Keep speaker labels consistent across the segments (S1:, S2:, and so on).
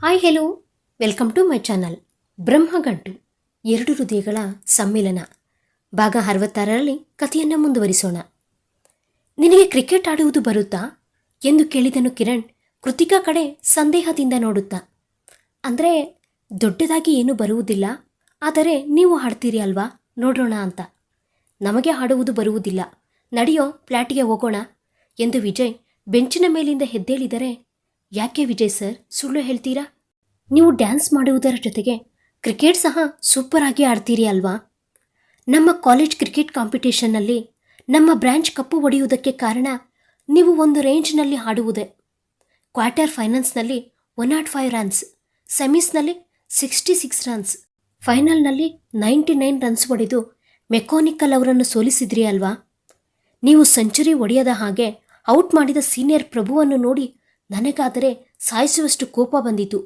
S1: Hi hello welcome to my channel Brahmagantu ಎರಡು ಹೃದಯಗಳ ಸಮ್ಮಿಲನ. ಭಾಗ ಅರವತ್ತಾರರಲ್ಲಿ ಕಥೆಯನ್ನು ಮುಂದುವರಿಸೋಣ. ನಿನಗೆ ಕ್ರಿಕೆಟ್ ಆಡುವುದು ಬರುತ್ತಾ? ಎಂದು ಕೇಳಿದನು ಕಿರಣ್, ಕೃತಿಕಾ ಕಡೆ ಸಂದೇಹದಿಂದ ನೋಡುತ್ತಾ. ಅಂದರೆ, ದೊಡ್ಡದಾಗಿ ಏನೂ ಬರುವುದಿಲ್ಲ? ಆದರೆ, ನೀವು ಹಾಡ್ತೀರಿ ಅಲ್ವಾ? ನೋಡೋಣ ಅಂತ. ನಮಗೆ ಹಾಡುವುದು ಬರುವುದಿಲ್ಲ. ನಡೆಯೋ ಫ್ಲ್ಯಾಟಿಗೆ ಹೋಗೋಣ. ಎಂದು ವಿಜಯ್, ಬೆಂಚಿನ ಮೇಲಿಂದ ಎದ್ದೇಳಿದರೆ ಯಾಕೆ ವಿಜಯ್ ಸರ್? ಸುಳ್ಳು ಹೇಳ್ತೀರಾ? ನೀವು ಡ್ಯಾನ್ಸ್ ಮಾಡುವುದರ ಜೊತೆಗೆ ಕ್ರಿಕೆಟ್ ಸಹ ಸೂಪರ್ ಆಗಿ ಆಡ್ತೀರಿ ಅಲ್ವಾ? ನಮ್ಮ ಕಾಲೇಜ್ ಕ್ರಿಕೆಟ್ ಕಾಂಪಿಟೇಷನ್ನಲ್ಲಿ ನಮ್ಮ ಬ್ರ್ಯಾಂಚ್ ಕಪ್ಪು ಹೊಡೆಯುವುದಕ್ಕೆ ಕಾರಣ ನೀವು ಒಂದು ರೇಂಜ್ನಲ್ಲಿ ಆಡುವುದೇ. ಕ್ವಾರ್ಟರ್ ಫೈನಲ್ಸ್ನಲ್ಲಿ ಒನ್ ನಾಟ್ ಫೈವ್ ರನ್ಸ್ ಸೆಮೀಸ್ನಲ್ಲಿ ಸಿಕ್ಸ್ಟಿ ಸಿಕ್ಸ್ ರನ್ಸ್ ಫೈನಲ್ನಲ್ಲಿ ನೈಂಟಿ ನೈನ್ ರನ್ಸ್ ಹೊಡೆದು ಮೆಕಾನಿಕಲ್ ಅವರನ್ನು ಸೋಲಿಸಿದ್ರಿ ಅಲ್ವಾ? ನೀವು ಸೆಂಚುರಿ ಹೊಡೆಯದ ಹಾಗೆ ಔಟ್ ಮಾಡಿದ ಸೀನಿಯರ್ ಪ್ರಭುವನ್ನು ನೋಡಿ ನನಗಾದರೆ ಸಾಯಿಸುವಷ್ಟು ಕೋಪ ಬಂದಿತು.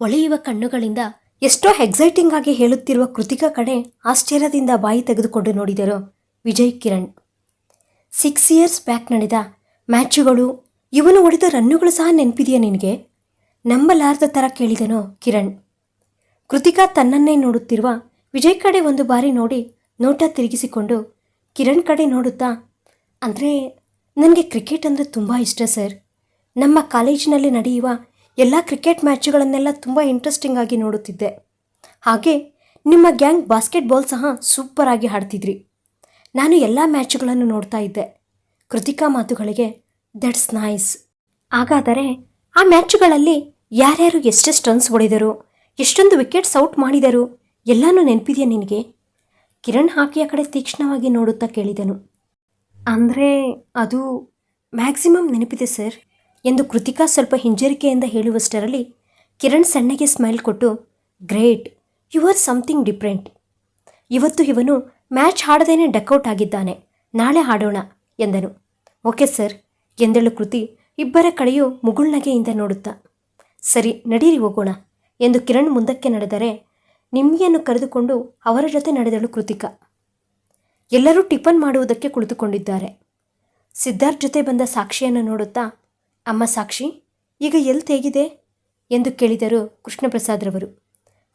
S1: ಒಳೆಯುವ ಕಣ್ಣುಗಳಿಂದ ಎಷ್ಟೋ ಎಕ್ಸೈಟಿಂಗ್ ಆಗಿ ಹೇಳುತ್ತಿರುವ ಕೃತಿಕಾ ಕಡೆ ಆಶ್ಚರ್ಯದಿಂದ ಬಾಯಿ ತೆಗೆದುಕೊಂಡು ನೋಡಿದರು Vijay Kiran. Six years back ನಡೆದ ಮ್ಯಾಚುಗಳು, ಇವನು ಹೊಡೆದ ರನ್ನುಗಳು ಸಹ ನೆನಪಿದೆಯಾ ನಿನಗೆ? ನಂಬಲಾರದ ಥರ ಕೇಳಿದನು ಕಿರಣ್. ಕೃತಿಕಾ ತನ್ನನ್ನೇ ನೋಡುತ್ತಿರುವ ವಿಜಯ್ ಕಡೆ ಒಂದು ಬಾರಿ ನೋಡಿ ನೋಟ ತಿರುಗಿಸಿಕೊಂಡು ಕಿರಣ್ ಕಡೆ ನೋಡುತ್ತಾ, ಅಂದರೆ, ನನಗೆ ಕ್ರಿಕೆಟ್ ಅಂದರೆ ತುಂಬ ಇಷ್ಟ ಸರ್. ನಮ್ಮ ಕಾಲೇಜಿನಲ್ಲಿ ನಡೆಯುವ ಎಲ್ಲ ಕ್ರಿಕೆಟ್ ಮ್ಯಾಚುಗಳನ್ನೆಲ್ಲ ತುಂಬ ಇಂಟ್ರೆಸ್ಟಿಂಗ್ ಆಗಿ ನೋಡುತ್ತಿದ್ದೆ. ಹಾಗೆ ನಿಮ್ಮ ಗ್ಯಾಂಗ್ ಬಾಸ್ಕೆಟ್ಬಾಲ್ ಸಹ ಸೂಪರ್ ಆಗಿ ಆಡ್ತಿದ್ರಿ. ನಾನು ಎಲ್ಲ ಮ್ಯಾಚುಗಳನ್ನು ನೋಡ್ತಾ ಇದ್ದೆ. ಕೃತಿಕಾ ಮಾತುಗಳಿಗೆ ದಟ್ಸ್ ನೈಸ್ ಹಾಗಾದರೆ ಆ ಮ್ಯಾಚುಗಳಲ್ಲಿ ಯಾರ್ಯಾರು ಎಷ್ಟೆಷ್ಟು ರನ್ಸ್ ಹೊಡೆದರು, ಎಷ್ಟೊಂದು ವಿಕೆಟ್ಸ್ ಔಟ್ ಮಾಡಿದರು, ಎಲ್ಲನೂ ನೆನಪಿದೆಯಾ ನಿನಗೆ? ಕಿರಣ್ ಹಾಕಿಯ ಕಡೆ ತೀಕ್ಷ್ಣವಾಗಿ ನೋಡುತ್ತಾ ಕೇಳಿದನು. ಅಂದರೆ ಅದು ಮ್ಯಾಕ್ಸಿಮಮ್ ನೆನಪಿದೆ ಸರ್ ಎಂದು ಕೃತಿಕಾ ಸ್ವಲ್ಪ ಹಿಂಜರಿಕೆಯಿಂದ ಹೇಳುವಷ್ಟರಲ್ಲಿ ಕಿರಣ್ ಸಣ್ಣಗೆ ಸ್ಮೈಲ್ ಕೊಟ್ಟು, great, you are something different. ಇವತ್ತು ಇವನು ಮ್ಯಾಚ್ ಹಾಡದೇನೆ ಡಕ್ಔಟ್ ಆಗಿದ್ದಾನೆ. ನಾಳೆ ಹಾಡೋಣ ಎಂದನು. ಓಕೆ ಸರ್, ಎಂದಳು ಕೃತಿ ಇಬ್ಬರ ಕಡೆಯೂ ಮುಗುಳ್ನಗೆಯಿಂದ ನೋಡುತ್ತಾ. ಸರಿ, ನಡೀರಿ ಹೋಗೋಣ, ಎಂದು ಕಿರಣ್ ಮುಂದಕ್ಕೆ ನಡೆದರೆ ನಿಮ್ಮಿಯನ್ನು ಕರೆದುಕೊಂಡು ಅವರ ಜೊತೆ ನಡೆದಳು ಕೃತಿಕಾ. ಎಲ್ಲರೂ ಟಿಫನ್ ಮಾಡುವುದಕ್ಕೆ ಕುಳಿತುಕೊಂಡಿದ್ದಾರೆ. ಸಿದ್ಧಾರ್ಥ್ ಜೊತೆ ಬಂದ ಸಾಕ್ಷಿಯನ್ನು ನೋಡುತ್ತಾ ಅಮ್ಮ ಸಾಕ್ಷಿ, ಈಗ ಎಲ್ಲಿ ತೆಗಿದೆ ಎಂದು ಕೇಳಿದರು ಕೃಷ್ಣಪ್ರಸಾದ್ರವರು.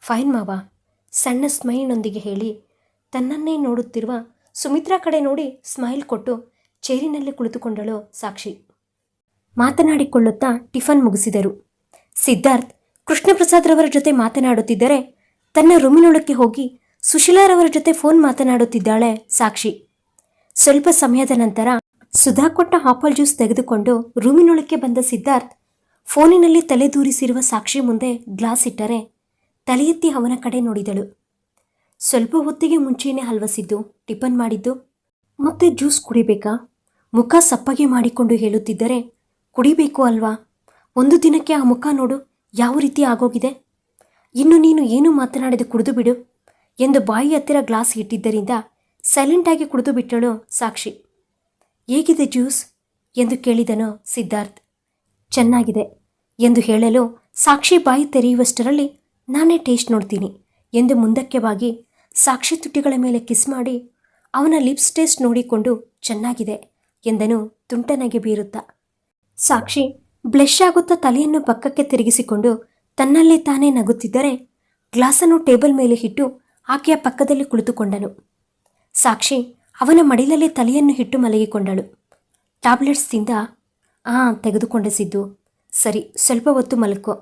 S1: ಫೈನ್ ಮಾವ, ಸಣ್ಣ ಸ್ಮೈಲ್ನೊಂದಿಗೆ ಹೇಳಿ, ತನ್ನನ್ನೇ ನೋಡುತ್ತಿರುವ ಸುಮಿತ್ರಾ ಕಡೆ ನೋಡಿ ಸ್ಮೈಲ್ ಕೊಟ್ಟು ಚೇರಿನಲ್ಲಿ ಕುಳಿತುಕೊಂಡಳು ಸಾಕ್ಷಿ. ಮಾತನಾಡಿಕೊಳ್ಳುತ್ತಾ ಟಿಫನ್ ಮುಗಿಸಿದರು. ಸಿದ್ಧಾರ್ಥ್, ಕೃಷ್ಣಪ್ರಸಾದ್ರವರ ಜೊತೆ ಮಾತನಾಡುತ್ತಿದ್ದರೆ ತನ್ನ ರೂಮಿನೊಳಕ್ಕೆ ಹೋಗಿ ಸುಶೀಲಾರವರ ಜೊತೆ ಫೋನ್ ಮಾತನಾಡುತ್ತಿದ್ದಾಳೆ ಸಾಕ್ಷಿ. ಸ್ವಲ್ಪ ಸಮಯದ ನಂತರ ಸುಧಾ ಕೊಟ್ಟ ಆಪಲ್ ಜ್ಯೂಸ್ ತೆಗೆದುಕೊಂಡು ರೂಮಿನೊಳಕ್ಕೆ ಬಂದ ಸಿದ್ಧಾರ್ಥ್ ಫೋನಿನಲ್ಲಿ ತಲೆದೂರಿಸಿರುವ ಸಾಕ್ಷಿ ಮುಂದೆ ಗ್ಲಾಸ್ ಇಟ್ಟರೆ ತಲೆ ಎತ್ತಿ ಅವನ ಕಡೆ ನೋಡಿದಳು. ಸ್ವಲ್ಪ ಹೊತ್ತಿಗೆ ಮುಂಚೆಯೇ ಹಲ್ವಸಿದ್ದು ಟಿಫನ್ ಮಾಡಿದ್ದು. ಮತ್ತೆ ಜ್ಯೂಸ್ ಕುಡಿಬೇಕಾ? ಮುಖ ಸಪ್ಪಗೆ ಮಾಡಿಕೊಂಡು ಹೇಳುತ್ತಿದ್ದರೆ ಕುಡಿಬೇಕು ಅಲ್ವಾ? ಒಂದು ದಿನಕ್ಕೆ ಆ ಮುಖ ನೋಡು, ಯಾವ ರೀತಿ ಆಗೋಗಿದೆ? ಇನ್ನು ನೀನು ಏನು ಮಾತನಾಡಿದ ಕುಡಿದು ಬಿಡು ಎಂದು ಬಾಯಿ ಹತ್ತಿರ ಗ್ಲಾಸ್ ಇಟ್ಟಿದ್ದರಿಂದ ಸೈಲೆಂಟಾಗಿ ಕುಡಿದು ಬಿಟ್ಟಳು ಸಾಕ್ಷಿ. ಹೇಗಿದೆ ಜ್ಯೂಸ್? ಎಂದು ಕೇಳಿದನು ಸಿದ್ಧಾರ್ಥ್. ಚೆನ್ನಾಗಿದೆ, ಎಂದು ಹೇಳಲು ಸಾಕ್ಷಿ ಬಾಯಿ ತೆರೆಯುವಷ್ಟರಲ್ಲಿ ನಾನೇ ಟೇಸ್ಟ್ ನೋಡ್ತೀನಿ, ಎಂದು ಮುಂದಕ್ಕೆ ಬಾಗಿ ಸಾಕ್ಷಿ ತುಟಿಗಳ ಮೇಲೆ ಕಿಸ್ ಮಾಡಿ ಅವನ ಲಿಪ್ಸ್ ಟೇಸ್ಟ್ ನೋಡಿಕೊಂಡು ಚೆನ್ನಾಗಿದೆ, ಎಂದನು ತುಂಟನಗೆ ಬೀರುತ್ತಾ. ಸಾಕ್ಷಿ ಬ್ಲೆಶ್ ಆಗುತ್ತಾ ತಲೆಯನ್ನು ಪಕ್ಕಕ್ಕೆ ತಿರುಗಿಸಿಕೊಂಡು ತನ್ನಲ್ಲೇ ತಾನೇ ನಗುತ್ತಿದ್ದರೆ ಗ್ಲಾಸನ್ನು ಟೇಬಲ್ ಮೇಲೆ ಇಟ್ಟು ಆಕೆಯ ಪಕ್ಕದಲ್ಲಿ ಕುಳಿತುಕೊಂಡನು. ಸಾಕ್ಷಿ ಅವನ ಮಡಿಲಲ್ಲಿ ತಲೆಯನ್ನು ಹಿಟ್ಟು ಮಲಗಿಕೊಂಡಳು. ಟ್ಯಾಬ್ಲೆಟ್ಸ್ದಿಂದ ಆ ತೆಗೆದುಕೊಂಡಿಸಿದ್ದು ಸರಿ, ಸ್ವಲ್ಪ ಹೊತ್ತು ಮಲಕೋ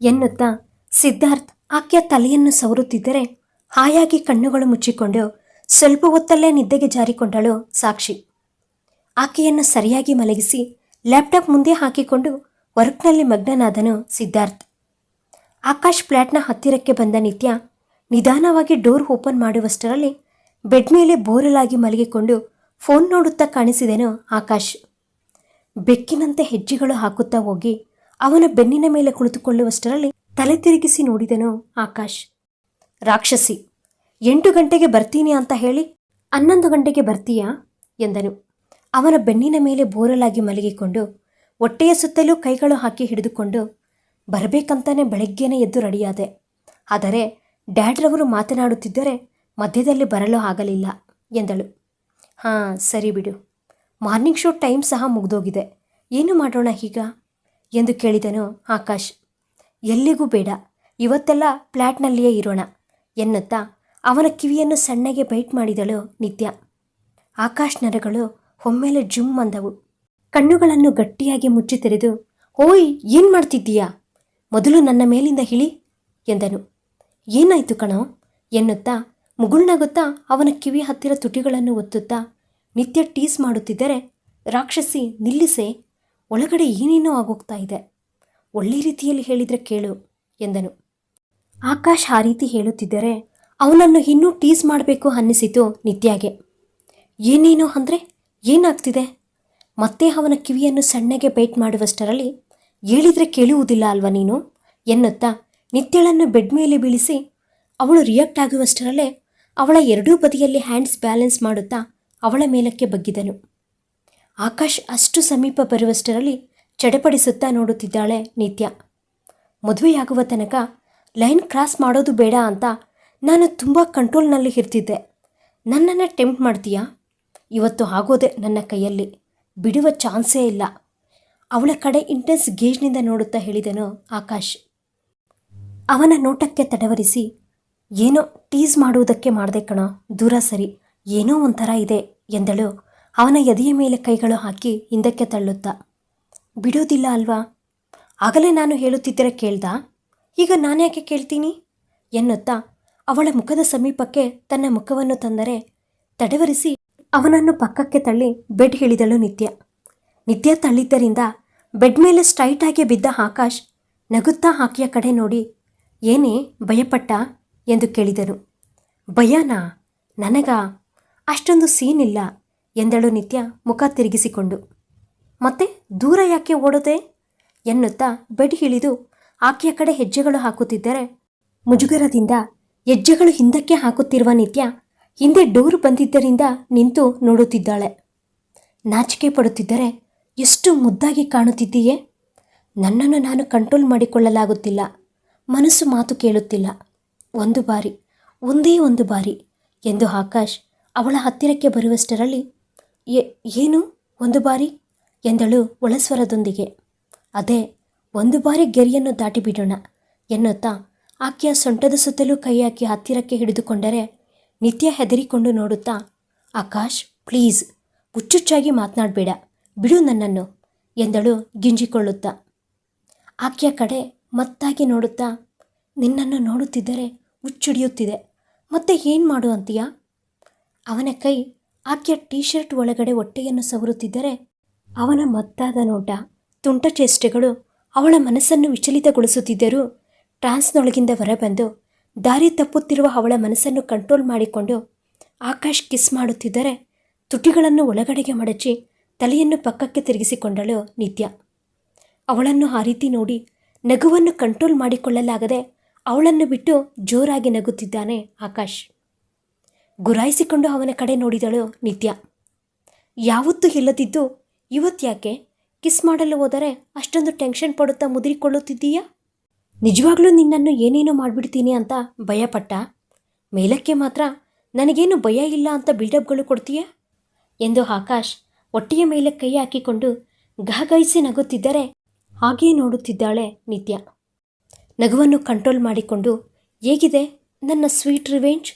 S1: ಎನ್ನುತ್ತಾ ಸಿದ್ಧಾರ್ಥ್ ಆಕೆಯ ತಲೆಯನ್ನು ಸವರುತ್ತಿದ್ದರೆ ಹಾಯಾಗಿ ಕಣ್ಣುಗಳು ಮುಚ್ಚಿಕೊಂಡು ಸ್ವಲ್ಪ ಹೊತ್ತಲ್ಲೇ ನಿದ್ದೆಗೆ ಜಾರಿಕೊಂಡಳು ಸಾಕ್ಷಿ. ಆಕೆಯನ್ನು ಸರಿಯಾಗಿ ಮಲಗಿಸಿ ಲ್ಯಾಪ್ಟಾಪ್ ಮುಂದೆ ಹಾಕಿಕೊಂಡು ವರ್ಕ್ನಲ್ಲಿ ಮಗ್ನನಾದನು ಸಿದ್ಧಾರ್ಥ್. ಆಕಾಶ್ ಫ್ಲ್ಯಾಟ್ನ ಹತ್ತಿರಕ್ಕೆ ಬಂದ ನಿತ್ಯ ನಿಧಾನವಾಗಿ ಡೋರ್ ಓಪನ್ ಮಾಡುವಷ್ಟರಲ್ಲಿ ಬೆಡ್ ಮೇಲೆ ಬೋರಲಾಗಿ ಮಲಗಿಕೊಂಡು ಫೋನ್ ನೋಡುತ್ತಾ ಕಾಣಿಸಿದೆನು ಆಕಾಶ್. ಬೆಕ್ಕಿನಂತೆ ಹೆಜ್ಜೆಗಳು ಹಾಕುತ್ತಾ ಹೋಗಿ ಅವನ ಬೆನ್ನಿನ ಮೇಲೆ ಕುಳಿತುಕೊಳ್ಳುವಷ್ಟರಲ್ಲಿ ತಲೆ ತಿರುಗಿಸಿ ನೋಡಿದನು ಆಕಾಶ್. ರಾಕ್ಷಸಿ, ಎಂಟು ಗಂಟೆಗೆ ಬರ್ತೀನಿ ಅಂತ ಹೇಳಿ ಹನ್ನೊಂದು ಗಂಟೆಗೆ ಬರ್ತೀಯಾ ಎಂದನು. ಅವನ ಬೆನ್ನಿನ ಮೇಲೆ ಬೋರಲಾಗಿ ಮಲಗಿಕೊಂಡು ಹೊಟ್ಟೆಯ ಸುತ್ತಲೂ ಕೈಗಳು ಹಾಕಿ ಹಿಡಿದುಕೊಂಡು ಬರಬೇಕಂತಾನೆ ಬೆಳಗ್ಗೆನೇ ಎದ್ದು ರೆಡಿಯಾದೆ. ಆದರೆ ಡ್ಯಾಡ್ರವರು ಮಾತನಾಡುತ್ತಿದ್ದರೆ ಮಧ್ಯದಲ್ಲಿ ಬರಲು ಆಗಲಿಲ್ಲ ಎಂದಳು. ಹಾಂ, ಸರಿ ಬಿಡು. ಮಾರ್ನಿಂಗ್ ಶೋ ಟೈಮ್ ಸಹ ಮುಗಿದೋಗಿದೆ. ಏನು ಮಾಡೋಣ ಈಗ? ಎಂದು ಕೇಳಿದನು ಆಕಾಶ್. ಎಲ್ಲಿಗೂ ಬೇಡ. ಇವತ್ತೆಲ್ಲ ಫ್ಲ್ಯಾಟ್ನಲ್ಲಿಯೇ ಇರೋಣ ಎನ್ನುತ್ತಾ ಅವನ ಕಿವಿಯನ್ನು ಸಣ್ಣಗೆ ಬೈಟ್ ಮಾಡಿದಳು ನಿತ್ಯ. ಆಕಾಶ್ ನರಗಳು ಒಮ್ಮೆಲೆ ಜುಮ್ ಅಂದವು ಕಣ್ಣುಗಳನ್ನು ಗಟ್ಟಿಯಾಗಿ ಮುಚ್ಚಿ ತೆರೆದು, ಓಯ್, ಏನು ಮಾಡ್ತಿದ್ದೀಯಾ? ಮೊದಲು ನನ್ನ ಮೇಲಿಂದ ಹಿಳಿ ಎಂದನು. ಏನಾಯ್ತು ಕಣೋ? ಎನ್ನುತ್ತಾ ಮುಗುಳ್ನಗುತ್ತಾ ಅವನ ಕಿವಿ ಹತ್ತಿರ ತುಟಿಗಳನ್ನು ಒತ್ತುತ್ತಾ ನಿತ್ಯ ಟೀಸ್ ಮಾಡುತ್ತಿದ್ದರೆ ರಾಕ್ಷಸಿ ನಿಲ್ಲಿಸೆ, ಒಳಗಡೆ ಏನೇನೋ ಆಗೋಗ್ತಾ ಇದೆ. ಒಳ್ಳೆ ರೀತಿಯಲ್ಲಿ ಹೇಳಿದರೆ ಕೇಳು ಎಂದನು. ಆಕಾಶ್ ಆ ರೀತಿ ಹೇಳುತ್ತಿದ್ದರೆ ಅವನನ್ನು ಇನ್ನೂ ಟೀಸ್ ಮಾಡಬೇಕು ಅನ್ನಿಸಿತು ನಿತ್ಯಾಗೆ. ಏನೇನೋ ಅಂದರೆ ಏನಾಗ್ತಿದೆ? ಮತ್ತೆ ಅವನ ಕಿವಿಯನ್ನು ಸಣ್ಣಗೆ ಬೈಟ್ ಮಾಡುವಷ್ಟರಲ್ಲಿ ಹೇಳಿದರೆ ಕೇಳುವುದಿಲ್ಲ ಅಲ್ವಾ ನೀನು? ಎನ್ನುತ್ತಾ ನಿತ್ಯಳನ್ನು ಬೆಡ್ ಮೇಲೆ ಬೀಳಿಸಿ ಅವಳು ರಿಯಾಕ್ಟ್ ಆಗುವಷ್ಟರಲ್ಲೇ ಅವಳ ಎರಡೂ ಬದಿಯಲ್ಲಿ ಹ್ಯಾಂಡ್ಸ್ ಬ್ಯಾಲೆನ್ಸ್ ಮಾಡುತ್ತಾ ಅವಳ ಮೇಲಕ್ಕೆ ಬಗ್ಗಿದನು. ಆಕಾಶ್ ಅಷ್ಟು ಸಮೀಪ ಬರುವಷ್ಟರಲ್ಲಿ ಚಡಪಡಿಸುತ್ತಾ ನೋಡುತ್ತಿದ್ದಾಳೆ ನಿತ್ಯ. ಮದುವೆಯಾಗುವ ತನಕ ಲೈನ್ ಕ್ರಾಸ್ ಮಾಡೋದು ಬೇಡ ಅಂತ ನಾನು ತುಂಬ ಕಂಟ್ರೋಲ್ನಲ್ಲಿ ಇರ್ತಿದ್ದೆ. ನನ್ನನ್ನು ಟೆಂಪ್ಟ್ ಮಾಡ್ತೀಯಾ? ಇವತ್ತು ಆಗೋದೆ ನನ್ನ ಕೈಯಲ್ಲಿ. ಬಿಡುವ ಚಾನ್ಸೇ ಇಲ್ಲ. ಅವಳ ಕಡೆ ಇಂಟೆನ್ಸ್ ಗೇಜ್ನಿಂದ ನೋಡುತ್ತಾ ಹೇಳಿದನು ಆಕಾಶ್. ಅವನ ನೋಟಕ್ಕೆ ತಡವರಿಸಿ ಏನೋ ಟೀಸ್ ಮಾಡುವುದಕ್ಕೆ ಮಾಡಿದೆ ಕಣ, ದೂರ ಸರಿ. ಏನೋ ಒಂಥರ ಇದೆ ಎಂದಳು. ಅವನ ಎದೆಯ ಮೇಲೆ ಕೈಗಳು ಹಾಕಿ ಹಿಂದಕ್ಕೆ ತಳ್ಳುತ್ತಾ. ಬಿಡೋದಿಲ್ಲ ಅಲ್ವಾ? ಆಗಲೇ ನಾನು ಹೇಳುತ್ತಿದ್ದರೆ ಕೇಳ್ದ? ಈಗ ನಾನ್ಯಾಕೆ ಕೇಳ್ತೀನಿ? ಎನ್ನುತ್ತಾ ಅವಳ ಮುಖದ ಸಮೀಪಕ್ಕೆ ತನ್ನ ಮುಖವನ್ನು ತಂದರೆ ತಡವರಿಸಿ ಅವನನ್ನು ಪಕ್ಕಕ್ಕೆ ತಳ್ಳಿ ಬೆಡ್ ಹೇಳಿದಳು ನಿತ್ಯ. ನಿತ್ಯ ತಳ್ಳಿದ್ದರಿಂದ ಬೆಡ್ ಮೇಲೆ ಸ್ಟ್ರೈಟಾಗಿ ಬಿದ್ದ ಆಕಾಶ್ ನಗುತ್ತಾ ಆಕೆಯ ಕಡೆ ನೋಡಿ. ಏನೇ, ಭಯಪಟ್ಟ? ಎಂದು ಕೇಳಿದನು. ಭಯನಾ, ನನಗ ಅಷ್ಟೊಂದು ಸೀನಿಲ್ಲ ಎಂದಳು ನಿತ್ಯ ಮುಖ ತಿರುಗಿಸಿಕೊಂಡು. ಮತ್ತೆ ದೂರ ಯಾಕೆ ಓಡೋದೆ? ಎನ್ನುತ್ತಾ ಬೆಡಿ ಹಿಡಿದು ಆಕೆಯ ಕಡೆ ಹೆಜ್ಜೆಗಳು ಹಾಕುತ್ತಿದ್ದರೆ ಮುಜುಗರದಿಂದ ಹೆಜ್ಜೆಗಳು ಹಿಂದಕ್ಕೆ ಹಾಕುತ್ತಿರುವ ನಿತ್ಯ ಹಿಂದೆ ಡೋರು ಬಂದಿದ್ದರಿಂದ ನಿಂತು ನೋಡುತ್ತಿದ್ದಾಳೆ. ನಾಚಿಕೆ ಪಡುತ್ತಿದ್ದರೆ ಎಷ್ಟು ಮುದ್ದಾಗಿ ಕಾಣುತ್ತಿದ್ದೀಯೇ? ನನ್ನನ್ನು ನಾನು ಕಂಟ್ರೋಲ್ ಮಾಡಿಕೊಳ್ಳಲಾಗುತ್ತಿಲ್ಲ. ಮನಸ್ಸು ಮಾತು ಕೇಳುತ್ತಿಲ್ಲ. ಒಂದು ಬಾರಿ, ಒಂದೇ ಒಂದು ಬಾರಿ ಎಂದು ಆಕಾಶ್ ಅವಳ ಹತ್ತಿರಕ್ಕೆ ಬರುವಷ್ಟರಲ್ಲಿ "ಏ- ಏನು? ಒಂದು ಬಾರಿ? ಎಂದಳು ಒಳಸ್ವರದೊಂದಿಗೆ. ಅದೇ, ಒಂದು ಬಾರಿ ಗೆರಿಯನ್ನು ದಾಟಿಬಿಡೋಣ ಎನ್ನುತ್ತಾ ಆಕೆಯ ಸೊಂಟದ ಸುತ್ತಲೂ ಕೈಯಾಕಿ ಹತ್ತಿರಕ್ಕೆ ಹಿಡಿದುಕೊಂಡರೆ ನಿತ್ಯ ಹೆದರಿಕೊಂಡು ನೋಡುತ್ತಾ, ಆಕಾಶ್, ಪ್ಲೀಸ್, ಹುಚ್ಚುಚ್ಚಾಗಿ ಮಾತನಾಡಬೇಡ, ಬಿಡು ನನ್ನನ್ನು ಎಂದಳು ಗಿಂಜಿಕೊಳ್ಳುತ್ತಾ. ಆಕೆಯ ಕಡೆ ಮತ್ತಾಗಿ ನೋಡುತ್ತಾ ನಿನ್ನನ್ನು ನೋಡುತ್ತಿದ್ದರೆ ಹುಚ್ಚುಡಿಯುತ್ತಿದೆ. ಮತ್ತೆ ಏನು ಮಾಡು ಅಂತೀಯಾ? ಅವನ ಕೈ ಆಕೆಯ ಟೀ ಶರ್ಟ್ ಒಳಗಡೆ ಹೊಟ್ಟೆಯನ್ನು ಸವರುತ್ತಿದ್ದರೆ ಅವನ ಮತ್ತಾದ ನೋಟ, ತುಂಟ ಚೇಷ್ಟೆಗಳು ಅವಳ ಮನಸ್ಸನ್ನು ವಿಚಲಿತಗೊಳಿಸುತ್ತಿದ್ದರೂ ಟ್ರಾನ್ಸ್ನೊಳಗಿಂದ ಹೊರಬಂದು ದಾರಿ ತಪ್ಪುತ್ತಿರುವ ಅವಳ ಮನಸ್ಸನ್ನು ಕಂಟ್ರೋಲ್ ಮಾಡಿಕೊಂಡು ಆಕಾಶ್ ಕಿಸ್ ಮಾಡುತ್ತಿದ್ದರೆ ತುಟಿಗಳನ್ನು ಒಳಗಡೆಗೆ ಮಡಚಿ ತಲೆಯನ್ನು ಪಕ್ಕಕ್ಕೆ ತಿರುಗಿಸಿಕೊಂಡಳು ನಿತ್ಯ. ಅವಳನ್ನು ಆ ರೀತಿ ನೋಡಿ ನಗುವನ್ನು ಕಂಟ್ರೋಲ್ ಮಾಡಿಕೊಳ್ಳಲಾಗದೆ ಅವಳನ್ನು ಬಿಟ್ಟು ಜೋರಾಗಿ ನಗುತ್ತಿದ್ದಾನೆ ಆಕಾಶ್. ಗುರಾಯಿಸಿಕೊಂಡು ಅವನ ಕಡೆ ನೋಡಿದಳು ನಿತ್ಯ. ಯಾವತ್ತೂ ಇಲ್ಲದಿದ್ದು ಇವತ್ತ್ಯಾಕೆ ಕಿಸ್ ಮಾಡಲು ಹೋದರೆ ಅಷ್ಟೊಂದು ಟೆನ್ಷನ್ ಪಡುತ್ತಾ ಮುದುರಿಕೊಳ್ಳುತ್ತಿದ್ದೀಯಾ? ನಿಜವಾಗ್ಲೂ ನಿನ್ನನ್ನು ಏನೇನೋ ಮಾಡಿಬಿಡ್ತೀನಿ ಅಂತ ಭಯಪಟ್ಟ? ಮೇಲಕ್ಕೆ ಮಾತ್ರ ನನಗೇನು ಭಯ ಇಲ್ಲ ಅಂತ ಬಿಲ್ಡಪ್ಗಳು ಕೊಡ್ತೀಯಾ? ಎಂದು ಆಕಾಶ್ ಒಟ್ಟಿಗೆ ಮೇಲೆ ಕೈ ಹಾಕಿಕೊಂಡು ಗಹಗಹಿಸಿ ನಗುತ್ತಿದ್ದರೆ ಹಾಗೆಯೇ ನೋಡುತ್ತಿದ್ದಾಳೆ ನಿತ್ಯ. ನಗುವನ್ನು ಕಂಟ್ರೋಲ್ ಮಾಡಿಕೊಂಡು, ಹೇಗಿದೆ? ನನ್ನ ಸ್ವೀಟ್ ರಿವೆಂಜ್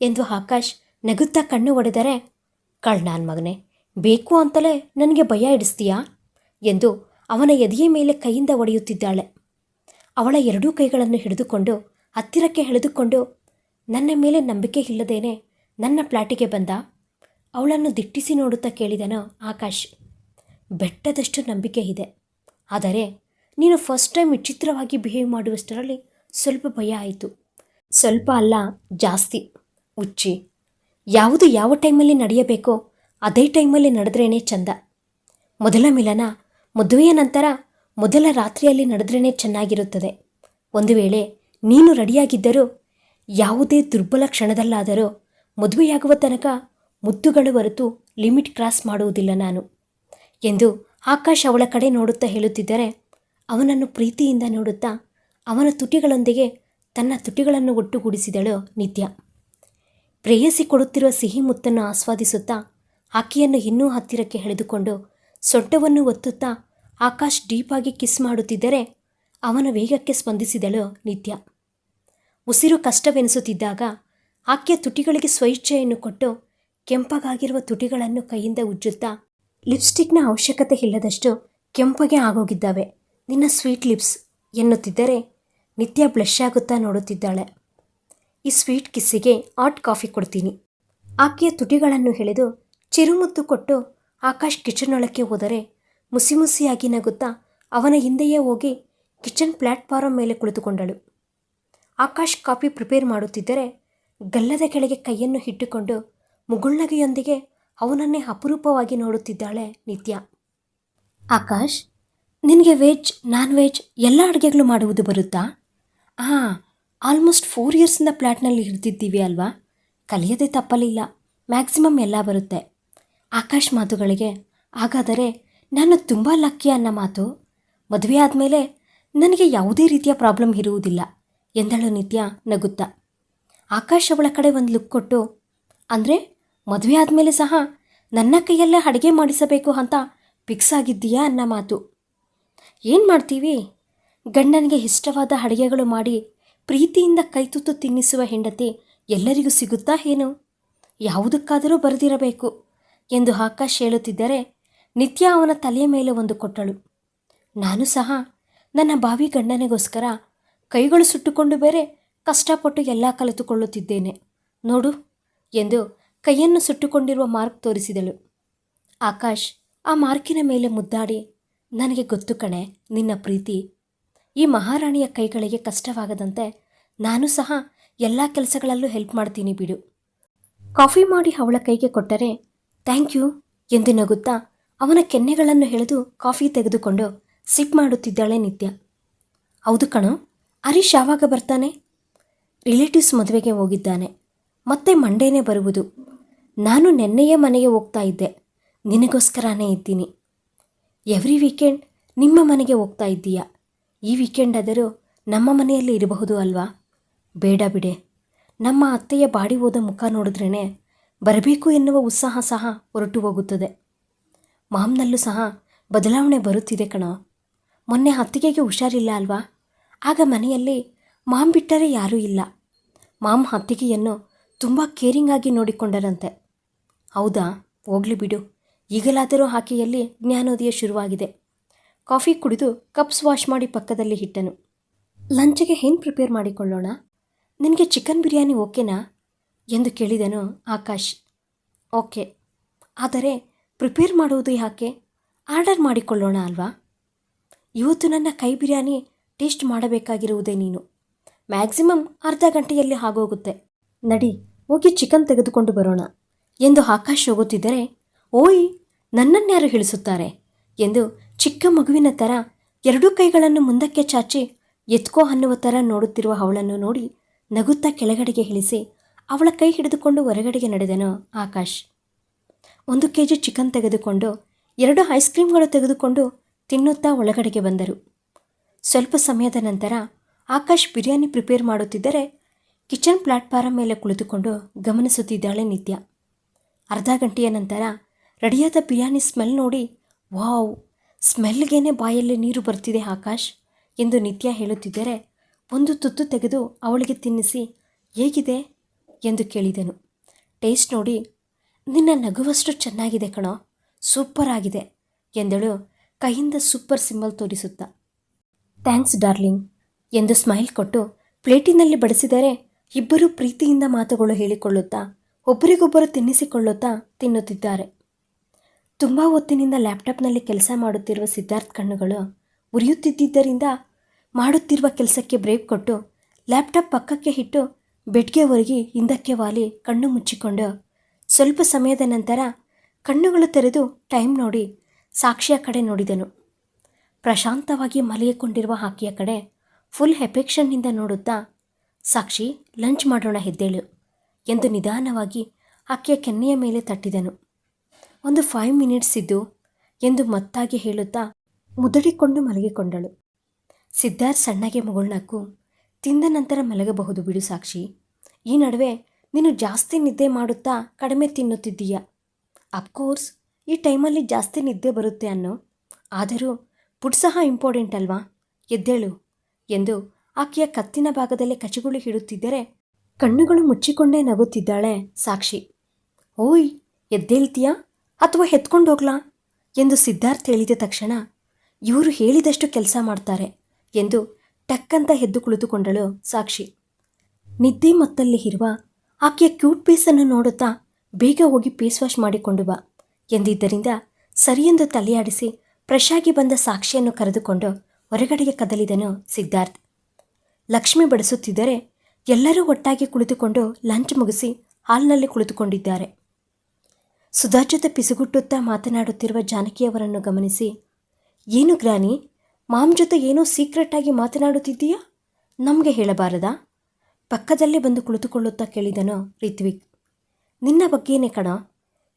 S1: ಎಂದು ಆಕಾಶ್ ನಗುತ್ತಾ ಕಣ್ಣು ಒಡೆದರೆ, ಕಳ್ ನಾನ್ ಮಗನೆ, ಬೇಕು ಅಂತಲೇ ನನಗೆ ಭಯ ಇಡಿಸ್ತೀಯಾ ಎಂದು ಅವನ ಎದೆಯ ಮೇಲೆ ಕೈಯಿಂದ ಒಡೆಯುತ್ತಿದ್ದಾಳೆ. ಅವಳ ಎರಡೂ ಕೈಗಳನ್ನು ಹಿಡಿದುಕೊಂಡು, ಹತ್ತಿರಕ್ಕೆ ಎಳೆದುಕೊಂಡು, ನನ್ನ ಮೇಲೆ ನಂಬಿಕೆ ಇಲ್ಲದೇನೆ ನನ್ನ ಪ್ಲಾಟಿಗೆ ಬಂದ? ಅವಳನ್ನು ದಿಟ್ಟಿಸಿ ನೋಡುತ್ತಾ ಕೇಳಿದನು ಆಕಾಶ್. ಬೆಟ್ಟದಷ್ಟು ನಂಬಿಕೆ ಇದೆ. ಆದರೆ ನೀನು ಫಸ್ಟ್ ಟೈಮ್ ವಿಚಿತ್ರವಾಗಿ ಬಿಹೇವ್ ಮಾಡುವಷ್ಟರಲ್ಲಿ ಸ್ವಲ್ಪ ಭಯ ಆಯಿತು. ಸ್ವಲ್ಪ ಅಲ್ಲ, ಜಾಸ್ತಿ ಉಚ್ಚಿ ಯಾವುದು ಯಾವ ಟೈಮಲ್ಲಿ ನಡೆಯಬೇಕೋ ಅದೇ ಟೈಮಲ್ಲಿ ನಡೆದ್ರೇ ಚಂದ. ಮೊದಲ ಮಿಲನ ಮದುವೆಯ ನಂತರ ಮೊದಲ ರಾತ್ರಿಯಲ್ಲಿ ನಡೆದ್ರೇ ಚೆನ್ನಾಗಿರುತ್ತದೆ. ಒಂದು ವೇಳೆ ನೀನು ರೆಡಿಯಾಗಿದ್ದರೂ, ಯಾವುದೇ ದುರ್ಬಲ ಕ್ಷಣದಲ್ಲಾದರೂ ಮದುವೆಯಾಗುವ ತನಕ ಮುದ್ದುಗಳು ಹೊರತು ಲಿಮಿಟ್ ಕ್ರಾಸ್ ಮಾಡುವುದಿಲ್ಲ ನಾನು. ಎಂದು ಆಕಾಶ್ ಅವಳ ಕಡೆ ನೋಡುತ್ತಾ ಹೇಳುತ್ತಿದ್ದರೆ ಅವನನ್ನು ಪ್ರೀತಿಯಿಂದ ನೋಡುತ್ತಾ ಅವನ ತುಟಿಗಳೊಂದಿಗೆ ತನ್ನ ತುಟಿಗಳನ್ನು ಒಟ್ಟುಗೂಡಿಸಿದಳು ನಿತ್ಯ. ಪ್ರೇಯಸಿ ಕೊಡುತ್ತಿರುವ ಸಿಹಿ ಮುತ್ತನ್ನು ಆಸ್ವಾದಿಸುತ್ತಾ ಆಕೆಯನ್ನು ಇನ್ನೂ ಹತ್ತಿರಕ್ಕೆ ಎಳೆದುಕೊಂಡು ಸೊಂಟವನ್ನು ಒತ್ತುತ್ತಾ ಆಕಾಶ್ ಡೀಪಾಗಿ ಕಿಸ್ ಮಾಡುತ್ತಿದ್ದರೆ ಅವನ ವೇಗಕ್ಕೆ ಸ್ಪಂದಿಸಿದಳು ನಿತ್ಯ. ಉಸಿರು ಕಷ್ಟವೆನಿಸುತ್ತಿದ್ದಾಗ ಆಕೆಯ ತುಟಿಗಳಿಗೆ ಸ್ವಇಚ್ಛೆಯನ್ನು ಕೊಟ್ಟು ಕೆಂಪಗಾಗಿರುವ ತುಟಿಗಳನ್ನು ಕೈಯಿಂದ ಉಜ್ಜುತ್ತಾ ಲಿಪ್ಸ್ಟಿಕ್ನ ಅವಶ್ಯಕತೆ ಇಲ್ಲದಷ್ಟು ಕೆಂಪಗೆ ಆಗೋಗಿದ್ದಾವೆ. ನಿನ್ನ ಸ್ವೀಟ್ ಲಿಪ್ಸ್ ಎನ್ನುತ್ತಿದ್ದರೆ ನಿತ್ಯ ಬ್ಲಶ್ ಆಗುತ್ತಾ ನೋಡುತ್ತಿದ್ದಾಳೆ. ಈ ಸ್ವೀಟ್ ಕಿಸ್ಸಿಗೆ ಹಾಟ್ ಕಾಫಿ ಕೊಡ್ತೀನಿ. ಆಕೆಯ ತುಟಿಗಳನ್ನು ಎಳೆದು ಚಿರುಮುತ್ತು ಕೊಟ್ಟು ಆಕಾಶ್ ಕಿಚನ್ ಒಳಕ್ಕೆ ಹೋದರೆ ಮುಸಿ ಮುಸಿಯಾಗಿ ನಗುತ್ತಾ ಅವನ ಹಿಂದೆಯೇ ಹೋಗಿ ಕಿಚನ್ ಪ್ಲ್ಯಾಟ್ಫಾರಮ್ ಮೇಲೆ ಕುಳಿತುಕೊಂಡಳು. ಆಕಾಶ್ ಕಾಫಿ ಪ್ರಿಪೇರ್ ಮಾಡುತ್ತಿದ್ದರೆ ಗಲ್ಲದ ಕೆಳಗೆ ಕೈಯನ್ನು ಇಟ್ಟುಕೊಂಡು ಮುಗುಳ್ನಗೆಯೊಂದಿಗೆ ಅವನನ್ನೇ ಅಪರೂಪವಾಗಿ ನೋಡುತ್ತಿದ್ದಾಳೆ ನಿತ್ಯ. ಆಕಾಶ್ ನಿನಗೆ ವೆಜ್, ನಾನ್ ವೆಜ್ ಎಲ್ಲ ಅಡುಗೆಗಳು ಮಾಡುವುದು ಬರುತ್ತಾ? ಹಾಂ ಆಲ್ಮೋಸ್ಟ್ ಫೋರ್ ಇಯರ್ಸಿಂದ ಫ್ಲ್ಯಾಟ್ನಲ್ಲಿ ಇರ್ತಿದ್ದೀವಿ ಅಲ್ವಾ? ಕಲಿಯೋದೇ ತಪ್ಪಲಿಲ್ಲ. ಮ್ಯಾಕ್ಸಿಮಮ್ ಎಲ್ಲ ಬರುತ್ತೆ. ಆಕಾಶ್ ಮಾತುಗಳಿಗೆ, ಹಾಗಾದರೆ ನಾನು ತುಂಬ ಲಕ್ಕಿ ಅನ್ನೋ ಮಾತು. ಮದುವೆ ಆದಮೇಲೆ ನನಗೆ ಯಾವುದೇ ರೀತಿಯ ಪ್ರಾಬ್ಲಮ್ ಇರುವುದಿಲ್ಲ, ಎಂದಳು ನಿತ್ಯ ನಗುತ್ತಾ. ಆಕಾಶ್ ಅವಳ ಕಡೆ ಒಂದು ಲುಕ್ ಕೊಟ್ಟು, ಅಂದರೆ ಮದುವೆ ಆದಮೇಲೆ ಸಹ ನನ್ನ ಕೈಯಲ್ಲೇ ಅಡುಗೆ ಮಾಡಿಸಬೇಕು ಅಂತ ಫಿಕ್ಸ್ ಆಗಿದ್ದೀಯಾ ಅನ್ನೋ ಮಾತು. ಏನು ಮಾಡ್ತೀವಿ? ಗಂಡನಿಗೆ ಇಷ್ಟವಾದ ಅಡುಗೆಗಳು ಮಾಡಿ ಪ್ರೀತಿಯಿಂದ ಕೈತುತ್ತು ತಿನ್ನಿಸುವ ಹೆಂಡತಿ ಎಲ್ಲರಿಗೂ ಸಿಗುತ್ತಾ ಏನು? ಯಾವುದಕ್ಕಾದರೂ ಬರೆದಿರಬೇಕು ಎಂದು ಆಕಾಶ್ ಹೇಳುತ್ತಿದ್ದರೆ ನಿತ್ಯ ಅವನ ತಲೆಯ ಮೇಲೆ ಒಂದು ಕೊಟ್ಟಳು. ನಾನು ಸಹ ನನ್ನ ಬಾವಿ ಗಂಡನಿಗೋಸ್ಕರ ಕೈಗಳು ಸುಟ್ಟುಕೊಂಡು ಬೇರೆ ಕಷ್ಟಪಟ್ಟು ಎಲ್ಲ ಕಲಿತುಕೊಳ್ಳುತ್ತಿದ್ದೇನೆ. ನೋಡು ಎಂದು ಕೈಯನ್ನು ಸುಟ್ಟುಕೊಂಡಿರುವ ಮಾರ್ಕ್ ತೋರಿಸಿದಳು. ಆಕಾಶ್ ಆ ಮಾರ್ಕಿನ ಮೇಲೆ ಮುದ್ದಾಡಿ ನನಗೆ ಗೊತ್ತು ಕಣೆ, ನಿನ್ನ ಪ್ರೀತಿ. ಈ ಮಹಾರಾಣಿಯ ಕೈಗಳಿಗೆ ಕಷ್ಟವಾಗದಂತೆ ನಾನು ಸಹ ಎಲ್ಲ ಕೆಲಸಗಳಲ್ಲೂ ಹೆಲ್ಪ್ ಮಾಡ್ತೀನಿ ಬಿಡು. ಕಾಫಿ ಮಾಡಿ ಅವಳ ಕೈಗೆ ಕೊಟ್ಟರೆ ಥ್ಯಾಂಕ್ ಯು ಎಂದು ನಗುತ್ತಾ ಅವನ ಕೆನ್ನೆಗಳನ್ನು ಎಳೆದು ಕಾಫಿ ತೆಗೆದುಕೊಂಡು ಸಿಪ್ ಮಾಡುತ್ತಿದ್ದಾಳೆ ನಿತ್ಯ. ಹೌದು ಕಣೋ, ಹರೀಶ್ ಯಾವಾಗ ಬರ್ತಾನೆ? ರಿಲೇಟಿವ್ಸ್ ಮದುವೆಗೆ ಹೋಗಿದ್ದಾನೆ. ಮತ್ತೆ ಮಂಡೇನೇ ಬರುವುದು. ನಾನು ನೆನ್ನೆಯೇ ಮನೆಗೆ ಹೋಗ್ತಾ ಇದ್ದೆ. ನಿನಗೋಸ್ಕರನೇ ಇದ್ದೀನಿ. ಎವ್ರಿ ವೀಕೆಂಡ್ ನಿಮ್ಮ ಮನೆಗೆ ಹೋಗ್ತಾ ಇದ್ದೀಯಾ? ಈ ವೀಕೆಂಡ್ ಆದರೂ ನಮ್ಮ ಮನೆಯಲ್ಲಿ ಇರಬಹುದು ಅಲ್ವಾ? ಬೇಡ ಬಿಡೆ. ನಮ್ಮ ಅತ್ತೆಯ ಬಾಡಿ ಹೋದ ಮುಖ ನೋಡಿದ್ರೇ ಬರಬೇಕು ಎನ್ನುವ ಉತ್ಸಾಹ ಸಹ ಹೊರಟು ಹೋಗುತ್ತದೆ. ಮಾಮ್ನಲ್ಲೂ ಸಹ ಬದಲಾವಣೆ ಬರುತ್ತಿದೆ ಕಣೋ. ಮೊನ್ನೆ ಅತ್ತಿಗೆಗೆ ಹುಷಾರಿಲ್ಲ ಅಲ್ವಾ? ಆಗ ಮನೆಯಲ್ಲಿ ಮಾಮ್ ಬಿಟ್ಟರೆ ಯಾರೂ ಇಲ್ಲ. ಮಾಮ್ ಅತ್ತಿಗೆಯನ್ನು ತುಂಬ ಕೇರಿಂಗ್ ಆಗಿ ನೋಡಿಕೊಂಡರಂತೆ. ಹೌದಾ? ಹೋಗ್ಲಿ ಬಿಡು. ಈಗಲಾದರೂ ಆಕೆಯಲ್ಲಿ ಜ್ಞಾನೋದಯ ಶುರುವಾಗಿದೆ. ಕಾಫಿ ಕುಡಿದು ಕಪ್ಸ್ ವಾಶ್ ಮಾಡಿ ಪಕ್ಕದಲ್ಲಿ ಇಟ್ಟನು. ಲಂಚ್ಗೆ ಏನು ಪ್ರಿಪೇರ್ ಮಾಡಿಕೊಳ್ಳೋಣ? ನಿನಗೆ ಚಿಕನ್ ಬಿರಿಯಾನಿ ಓಕೆನಾ? ಎಂದು ಕೇಳಿದನು ಆಕಾಶ್. ಓಕೆ. ಆದರೆ ಪ್ರಿಪೇರ್ ಮಾಡುವುದು ಯಾಕೆ? ಆರ್ಡರ್ ಮಾಡಿಕೊಳ್ಳೋಣ ಅಲ್ವಾ? ಇವತ್ತು ನನ್ನ ಕೈ ಬಿರಿಯಾನಿ ಟೇಸ್ಟ್ ಮಾಡಬೇಕಾಗಿರುವುದೇ ನೀನು. ಮ್ಯಾಕ್ಸಿಮಮ್ ಅರ್ಧ ಗಂಟೆಯಲ್ಲಿ ಹಾಗೋಗುತ್ತೆ ನಡಿ, ಹೋಗಿ ಚಿಕನ್ ತೆಗೆದುಕೊಂಡು ಬರೋಣ ಎಂದು ಆಕಾಶ್ ಹೋಗುತ್ತಿದ್ದರೆ ಓಯ್ ನನ್ನನ್ಯಾರು ಹಿಳಿಸುತ್ತಾರೆ ಎಂದು ಚಿಕ್ಕ ಮಗುವಿನ ಥರ ಎರಡೂ ಕೈಗಳನ್ನು ಮುಂದಕ್ಕೆ ಚಾಚಿ ಎತ್ಕೋ ಅನ್ನುವ ಥರ ನೋಡುತ್ತಿರುವ ಅವಳನ್ನು ನೋಡಿ ನಗುತ್ತಾ ಕೆಳಗಡೆಗೆ ಇಳಿಸಿ ಅವಳ ಕೈ ಹಿಡಿದುಕೊಂಡು ಹೊರಗಡೆಗೆ ನಡೆದನು ಆಕಾಶ್. ಒಂದು ಕೆ ಜಿ ಚಿಕನ್ ತೆಗೆದುಕೊಂಡು ಎರಡು ಐಸ್ ಕ್ರೀಮ್ಗಳು ತೆಗೆದುಕೊಂಡು ತಿನ್ನುತ್ತಾ ಒಳಗಡೆಗೆ ಬಂದರು. ಸ್ವಲ್ಪ ಸಮಯದ ನಂತರ ಆಕಾಶ್ ಬಿರಿಯಾನಿ ಪ್ರಿಪೇರ್ ಮಾಡುತ್ತಿದ್ದರೆ ಕಿಚನ್ ಪ್ಲಾಟ್ಫಾರಂ ಮೇಲೆ ಕುಳಿತುಕೊಂಡು ಗಮನಿಸುತ್ತಿದ್ದಾಳೆ ನಿತ್ಯ. ಅರ್ಧ ಗಂಟೆಯ ನಂತರ ರೆಡಿಯಾದ ಬಿರಿಯಾನಿ ಸ್ಮೆಲ್ ನೋಡಿ, ವಾವ್, ಸ್ಮೆಲ್ಗೇನೆ ಬಾಯಲ್ಲಿ ನೀರು ಬರ್ತಿದೆ ಆಕಾಶ್ ಎಂದು ನಿತ್ಯ ಹೇಳುತ್ತಿದ್ದರೆ ಒಂದು ತುತ್ತು ತೆಗೆದು ಅವಳಿಗೆ ತಿನ್ನಿಸಿ, ಹೇಗಿದೆ? ಎಂದು ಕೇಳಿದನು. ಟೇಸ್ಟ್ ನೋಡಿ, ನಿನ್ನ ನಗುವಷ್ಟು ಚೆನ್ನಾಗಿದೆ ಕಣೋ, ಸೂಪರ್ ಆಗಿದೆ ಎಂದಳು ಕೈಯಿಂದ ಸೂಪರ್ ಸಿಂಬಲ್ ತೋರಿಸುತ್ತಾ. ಥ್ಯಾಂಕ್ಸ್ ಡಾರ್ಲಿಂಗ್ ಎಂದು ಸ್ಮೈಲ್ ಕೊಟ್ಟು ಪ್ಲೇಟಿನಲ್ಲಿ ಬಡಿಸಿದರೆ ಇಬ್ಬರೂ ಪ್ರೀತಿಯಿಂದ ಮಾತುಗಳು ಹೇಳಿಕೊಳ್ಳುತ್ತಾ ಒಬ್ಬರಿಗೊಬ್ಬರು ತಿನ್ನಿಸಿಕೊಳ್ಳುತ್ತಾ ತಿನ್ನುತ್ತಿದ್ದಾರೆ. ತುಂಬ ಹೊತ್ತಿನಿಂದ ಲ್ಯಾಪ್ಟಾಪ್ನಲ್ಲಿ ಕೆಲಸ ಮಾಡುತ್ತಿರುವ ಸಿದ್ಧಾರ್ಥ್ ಕಣ್ಣುಗಳು ಉರಿಯುತ್ತಿದ್ದರಿಂದ ಮಾಡುತ್ತಿರುವ ಕೆಲಸಕ್ಕೆ ಬ್ರೇಕ್ ಕೊಟ್ಟು ಲ್ಯಾಪ್ಟಾಪ್ ಪಕ್ಕಕ್ಕೆ ಇಟ್ಟು ಬೆಡ್ಗೆ ಒರಗಿ ಹಿಂದಕ್ಕೆ ವಾಲಿ ಕಣ್ಣು ಮುಚ್ಚಿಕೊಂಡು ಸ್ವಲ್ಪ ಸಮಯದ ನಂತರ ಕಣ್ಣುಗಳು ತೆರೆದು ಟೈಮ್ ನೋಡಿ ಸಾಕ್ಷಿಯ ಕಡೆ ನೋಡಿದನು. ಪ್ರಶಾಂತವಾಗಿ ಮಲಗಿಕೊಂಡಿರುವ ಆಕೆಯ ಕಡೆ ಫುಲ್ ಎಫೆಕ್ಷನ್ನಿಂದ ನೋಡುತ್ತಾ, ಸಾಕ್ಷಿ, ಲಂಚ್ ಮಾಡೋಣ ಹೆದ್ದೇಳು ಎಂದು ನಿಧಾನವಾಗಿ ಆಕೆಯ ಕೆನ್ನೆಯ ಮೇಲೆ ತಟ್ಟಿದನು. ಒಂದು ಫೈವ್ ಮಿನಿಟ್ಸ್ ಇದ್ದು ಎಂದು ಮತ್ತಾಗಿ ಹೇಳುತ್ತಾ ಮುದಡಿಕೊಂಡು ಮಲಗಿಕೊಂಡಳು. ಸಿದ್ಧಾರ್ಥ್ ಸಣ್ಣಗೆ ಮುಗುಳ್ನಕ್ಕು ತಿಂದ ನಂತರ ಮಲಗಬಹುದು ಬಿಡು ಸಾಕ್ಷಿ. ಈ ನಡುವೆ ನೀನು ಜಾಸ್ತಿ ನಿದ್ದೆ ಮಾಡುತ್ತಾ ಕಡಿಮೆ ತಿನ್ನುತ್ತಿದ್ದೀಯ? ಅಫ್ಕೋರ್ಸ್ ಈ ಟೈಮಲ್ಲಿ ಜಾಸ್ತಿ ನಿದ್ದೆ ಬರುತ್ತೆ ಅನ್ನೋ. ಆದರೂ ಪುಡ್ ಸಹ ಇಂಪಾರ್ಟೆಂಟ್ ಅಲ್ವಾ? ಎದ್ದೇಳು ಎಂದು ಆಕೆಯ ಕತ್ತಿನ ಭಾಗದಲ್ಲಿ ಕಚಗುಳಿ ಹಿಡುತ್ತಿದ್ದರೆ ಕಣ್ಣುಗಳು ಮುಚ್ಚಿಕೊಂಡೇ ನಗುತ್ತಿದ್ದಾಳೆ ಸಾಕ್ಷಿ. ಓಯ್, ಎದ್ದೇಳ್ತೀಯಾ? ಅಥವಾ ಎತ್ಕೊಂಡೋಗ್ಲಾ ಎಂದು ಸಿದ್ಧಾರ್ಥ್ ಹೇಳಿದ ತಕ್ಷಣ, ಇವರು ಹೇಳಿದಷ್ಟು ಕೆಲಸ ಮಾಡ್ತಾರೆ ಎಂದು ಟಕ್ಕಂತ ಎದ್ದು ಕುಳಿತುಕೊಂಡಳು ಸಾಕ್ಷಿ. ನಿದ್ದೆ ಮತ್ತಲ್ಲಿ ಇರುವ, ಆಕೆಯ ಕ್ಯೂಟ್ ಪೀಸನ್ನು ನೋಡುತ್ತಾ ಬೇಗ ಹೋಗಿ ಫೇಸ್ ವಾಶ್ ಮಾಡಿಕೊಂಡು ಬಾ ಎಂದಿದ್ದರಿಂದ ಸರಿಯೆಂದು ತಲೆಯಾಡಿಸಿ ಪ್ರಶಾಗಿ ಬಂದ ಸಾಕ್ಷಿಯನ್ನು ಕರೆದುಕೊಂಡು ಹೊರಗಡೆಗೆ ಕದಲಿದನು ಸಿದ್ಧಾರ್ಥ್. ಲಕ್ಷ್ಮಿ ಬಡಿಸುತ್ತಿದ್ದರೆ ಎಲ್ಲರೂ ಒಟ್ಟಾಗಿ ಕುಳಿತುಕೊಂಡು ಲಂಚ್ ಮುಗಿಸಿ ಹಾಲ್ನಲ್ಲಿ ಕುಳಿತುಕೊಂಡಿದ್ದಾರೆ. ಸುಧಾ ಜೊತೆ ಪಿಸುಗುಟ್ಟುತ್ತಾ ಮಾತನಾಡುತ್ತಿರುವ ಜಾನಕಿಯವರನ್ನು ಗಮನಿಸಿ, ಏನು ಗ್ರಾನಿ, ಮಾಮ್ ಜೊತೆ ಏನೋ ಸೀಕ್ರೆಟ್ ಆಗಿ ಮಾತನಾಡುತ್ತಿದ್ದೀಯಾ? ನಮಗೆ ಹೇಳಬಾರದಾ? ಪಕ್ಕದಲ್ಲೇ ಬಂದು ಕುಳಿತುಕೊಳ್ಳುತ್ತಾ ಕೇಳಿದನು ರಿತ್ವಿಕ್. ನಿನ್ನ ಬಗ್ಗೆನೇ ಕಣ,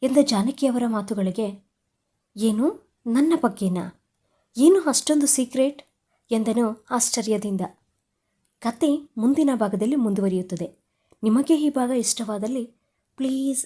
S1: ಎಂದ ಜಾನಕಿಯವರ ಮಾತುಗಳಿಗೆ. ಏನು? ನನ್ನ ಬಗ್ಗೆನಾ? ಏನು ಅಷ್ಟೊಂದು ಸೀಕ್ರೆಟ್ ಎಂದನು ಆಶ್ಚರ್ಯದಿಂದ. ಕತೆ ಮುಂದಿನ ಭಾಗದಲ್ಲಿ ಮುಂದುವರಿಯುತ್ತದೆ. ನಿಮಗೆ ಈ ಭಾಗ ಇಷ್ಟವಾದಲ್ಲಿ please